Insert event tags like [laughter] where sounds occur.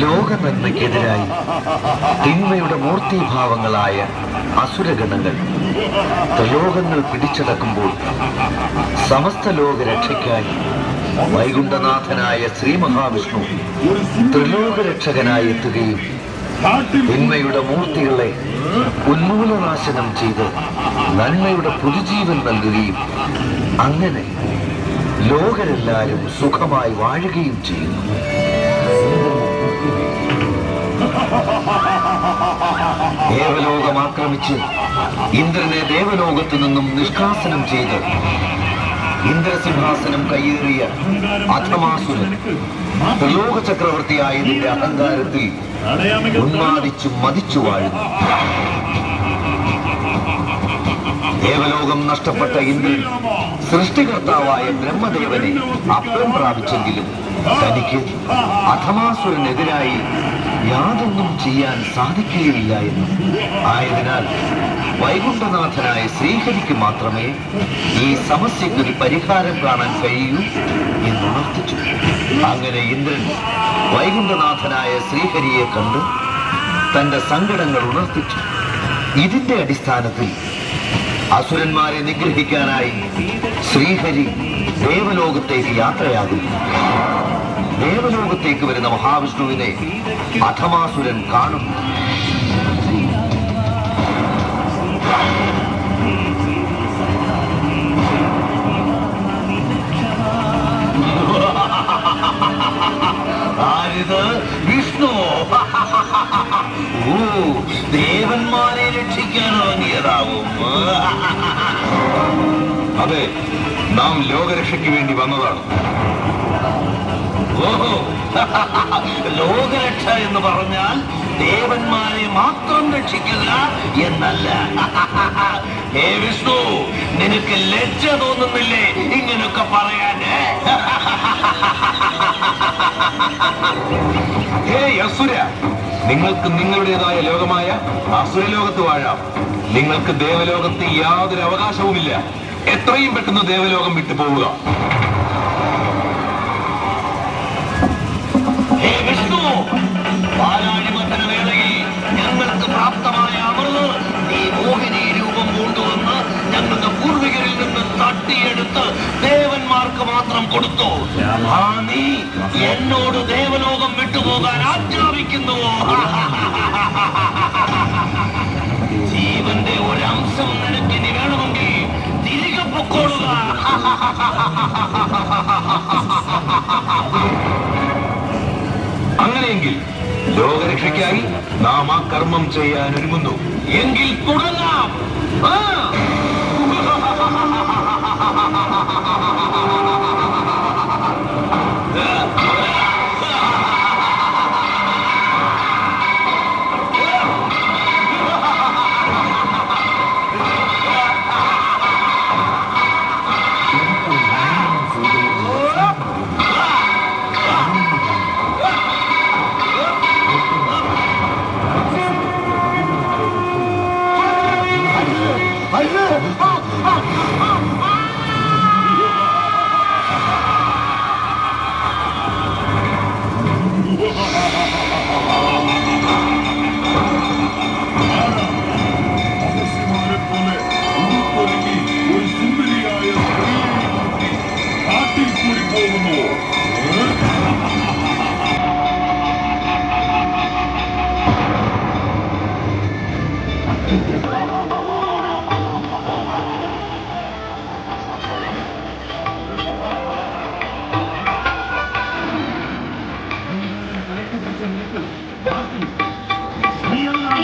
ലോക നന്മയ്ക്കെതിരായി തിന്മയുടെ മൂർത്തിഭാവങ്ങളായ അസുരഗണങ്ങൾ ത്രിലോകങ്ങൾ പിടിച്ചടക്കുമ്പോൾ സമസ്ത ലോക രക്ഷയ്ക്കായി വൈകുണ്ഠനാഥനായ ശ്രീ മഹാവിഷ്ണു ത്രിലോകരക്ഷകനായി എത്തുകയും തിന്മയുടെ മൂർത്തികളെ ഉന്മൂലനാശനം ചെയ്ത് നന്മയുടെ പുതുജീവൻ നൽകുകയും അങ്ങനെ ലോകരെല്ലാവരും സുഖമായി വാഴുകയും ചെയ്യുന്നു. ദേവലോകം ആക്രമിച്ച് ഇന്ദ്രനെ ദേവലോകത്തു നിന്നും നിഷ്കാസനം ചെയ്ത് ഇന്ദ്രസിംഹാസനം കയ്യേറിയ അധമാസുരൻ ത്രിലോക ചക്രവർത്തിയായതിന്റെ അഹങ്കാരത്തിൽ ഉന്മാദിച്ചു മതിച്ചു വാഴുന്നു. ദേവലോകം നഷ്ടപ്പെട്ട ഇന്ദ്രൻ സൃഷ്ടികർത്താവായ ബ്രഹ്മദേവനെ അപ്പം പ്രാപിച്ചെങ്കിലും തനിക്ക് അധമാസുരനെതിരായി യാതൊന്നും ചെയ്യാൻ സാധിക്കുകയില്ല എന്നും ആയതിനാൽ വൈകുണ്ഠനാഥനായ ശ്രീഹരിക്ക് മാത്രമേ ഈ സമസ്യയ്ക്ക് ഒരു പരിഹാരം കാണാൻ കഴിയൂ എന്ന് ഉണർത്തിച്ചു. അങ്ങനെ ഇന്ദ്രൻ വൈകുണ്ഠനാഥനായ ശ്രീഹരിയെ കണ്ട് തന്റെ സങ്കടങ്ങൾ ഉണർത്തിച്ചു. ഇതിന്റെ അടിസ്ഥാനത്തിൽ അസുരന്മാരെ നിഗ്രഹിക്കാനായി ശ്രീഹരി ദേവലോകത്തേക്ക് യാത്രയാകുന്നു. ദേവലോകത്തേക്ക് വരുന്ന മഹാവിഷ്ണുവിനെ അധമാസുരൻ കാണുന്നു. ഇറങ്ങിയതാവും [laughs] അതെ നാം ലോകരക്ഷയ്ക്ക് വേണ്ടി വന്നതാണ്. ഓഹോ. [laughs] ലോകരക്ഷ എന്ന് പറഞ്ഞാൽ ദേവന്മാരെ മാത്രം രക്ഷിക്കുക എന്നല്ല. [laughs] ഹേ വിഷ്ണു നിനക്ക് ലജ്ജ തോന്നുന്നില്ലേ ഇങ്ങനൊക്കെ പറയാൻ? ഹേ അസുര നിങ്ങൾക്ക് നിങ്ങളുടേതായ ലോകമായ അസുരലോകത്ത് വാഴാം. നിങ്ങൾക്ക് ദേവലോകത്ത് യാതൊരു അവകാശവുമില്ല. എത്രയും പെട്ടെന്ന് ദേവലോകം വിട്ടു പോവുക. വിഷ്ണു! കൊടുത്തു. ആ നീ എന്നോട് ദേവലോകം വിട്ടുപോകാൻ ആജ്ഞാപിക്കുന്നുവോ ജീവന്റെ ഒരംശം നിനക്ക് ഇനി വേണമെങ്കിൽ തിരികെ പൊക്കോളുക. അങ്ങനെയെങ്കിൽ ലോകരക്ഷയ്ക്കായി നാം ആ കർമ്മം ചെയ്യാൻ ഒരുങ്ങുന്നു. എങ്കിൽ തുടങ്ങാം. はい。